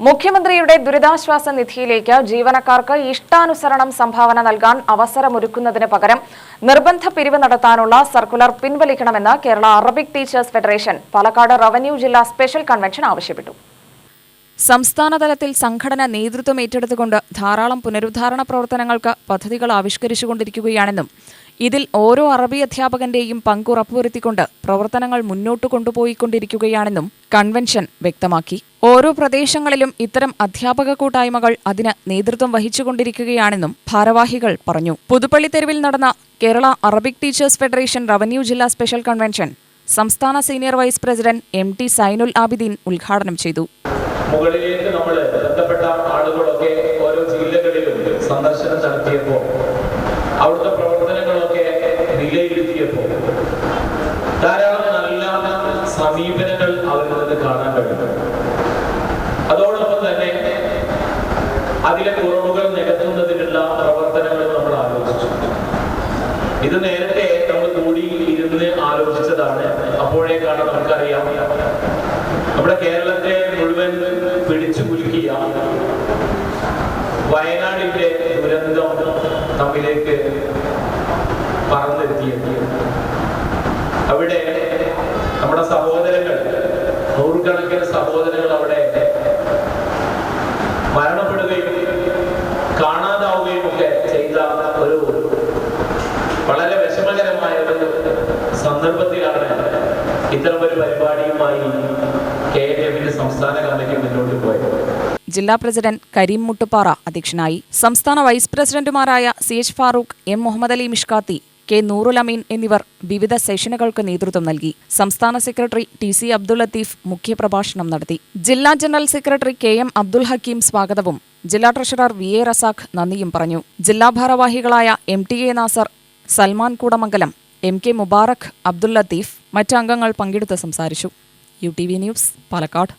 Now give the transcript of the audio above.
മുഖ്യമന്ത്രിയുടെ ദുരിതാശ്വാസ നിധിയിലേക്ക് ജീവനക്കാർക്ക് ഇഷ്ടാനുസരണം സംഭാവന നൽകാൻ അവസരമൊരുക്കുന്നതിന് പകരം നിർബന്ധ പിരിവ് നടത്താനുള്ള സർക്കുലർ പിൻവലിക്കണമെന്ന് Kerala Arabic teachers federation Palakkad revenue ജില്ലാ സ്പെഷ്യൽ കൺവെൻഷൻ ആവശ്യപ്പെട്ടു. സംസ്ഥാനതലത്തിൽ സംഘടന നേതൃത്വം ഏറ്റെടുത്തുകൊണ്ട് ധാരാളം പുനരുദ്ധാരണ പ്രവർത്തനങ്ങൾക്ക് പദ്ധതികൾ ആവിഷ്കരിച്ചുകൊണ്ടിരിക്കുകയാണെന്നും ഇതിൽ ഓരോ അറബി അധ്യാപകന്റെയും പങ്ക് ഉറപ്പുവരുത്തിക്കൊണ്ട് പ്രവർത്തനങ്ങൾ മുന്നോട്ട് കൊണ്ടുപോയിക്കൊണ്ടിരിക്കുകയാണെന്നും കൺവെൻഷൻ വ്യക്തമാക്കി. ഓരോ പ്രദേശങ്ങളിലും ഇത്തരം അധ്യാപക കൂട്ടായ്മകൾ അതിന് നേതൃത്വം വഹിച്ചുകൊണ്ടിരിക്കുകയാണെന്നും ഭാരവാഹികൾ പറഞ്ഞു. പുതുപ്പള്ളി തെരുവിൽ നടന്ന Kerala Arabic teachers federation revenue ജില്ലാ സ്പെഷ്യൽ കൺവെൻഷൻ സംസ്ഥാന senior vice president M T Zainul Abideen ഉദ്ഘാടനം ചെയ്തു. മുകളിലേക്ക് നമ്മൾ ബന്ധപ്പെട്ട ആളുകളൊക്കെ ഓരോ ജില്ലകളിലും സന്ദർശനം നടത്തിയപ്പോൾ അവിടുത്തെ സമീപനങ്ങൾ അവരിൽ നിന്ന് കാണാൻ കഴിയും. അതോടൊപ്പം തന്നെ അതിലെ കുറവുകൾ നികത്തുന്നതിനുള്ള പ്രവർത്തനങ്ങൾ നമ്മൾ ആലോചിച്ചു. ഇത് നേരത്തെ നമ്മൾ കൂടി ഇരുന്ന് ആലോചിച്ചതാണ്. അപ്പോഴേക്കാണ് നമുക്കറിയാം നമ്മുടെ കേരളത്തെ മുഴുവൻ പിടിച്ചു കുലുക്കിയ വയനാടിന്റെ ദുരന്തം നമ്മിലേക്ക് പറന്നെത്തിയത്. അവിടെ നമ്മുടെ സഹോദരങ്ങൾ നൂറുകണക്കിന് സഹോദരങ്ങൾ അവിടെ മരണപ്പെടുകയും കാണാതാവുകയും ഒക്കെ ചെയ്ത ഒരു വളരെ വിഷമകരമായ ഒരു സന്ദർഭത്തിലാണ് ഇത്തരം ഒരു പരിപാടിയുമായി കെ എൻ സംസ്ഥാന കമ്മിറ്റി മുന്നോട്ട് പോയത്. ജില്ലാ പ്രസിഡന്റ് കരീം മുട്ടുപാറ അധ്യക്ഷനായി. സംസ്ഥാന വൈസ് പ്രസിഡന്റുമാരായ C H Farooq M Muhammad Ali Mishkathi K Noorulameen എന്നിവർ വിവിധ സെഷനുകൾക്ക് നേതൃത്വം നൽകി. സംസ്ഥാന secretary T C Abdul Latheef മുഖ്യപ്രഭാഷണം നടത്തി. ജില്ലാ general secretary K M Abdul Hakeem സ്വാഗതവും ജില്ലാ ട്രഷറർ വി എ റസാഖ് നന്ദിയും പറഞ്ഞു. ജില്ലാ ഭാരവാഹികളായ M T A Nasar Salman Koodamangalam M K Mubarak Abdul Latheef മറ്റ് അംഗങ്ങൾ പങ്കെടുത്ത് സംസാരിച്ചു. U T V news Palakkad.